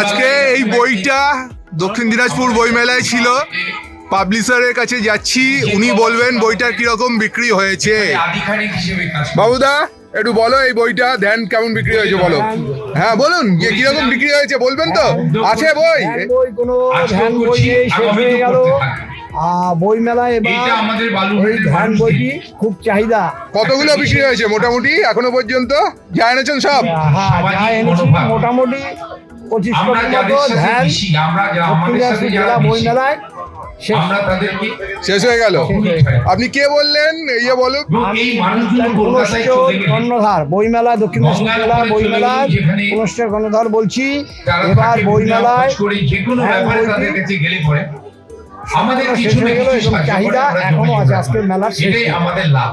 আজকে এই বইটা দক্ষিণ দিনাজপুর বইমেলায় ছিল। পাবলিশারের কাছে যাচ্ছি উনি বলবেন বইটার কীরকম বিক্রি হয়েছে। করে। বাবুদা একটু বলো এই বইটা ধ্যান কেমন বিক্রি হয়েছে বলো। হ্যাঁ বলুন যে কীরকম বিক্রি হয়েছে বলবেন তো? আছে বই? বই কোনো ধ্যান হয়ে গেল। করতে থাকব। আহ, বই মেলা এবার এই ধ্যান বইটি খুব চাহিদা। কতগুলো বিক্রি হয়েছে মোটামুটি এখনও পর্যন্ত? যা এনেছেন সব? হ্যাঁ যা এনেছি মোটামুটি পঁচিশ কোটি মতো ধ্যান জেলা বই শেষ। হয়ে গেল। আপনি কে বললেন? ইয়ে বলুন কর্ণধার বইমেলা দক্ষিণ জেলা বইমেলার গেলে কর্ণধার বলছি এবার বইমেলায় আমাদের হয়ে চাহিদা এখনও আছে আজকের মেলার শেষ আমাদের লাভ।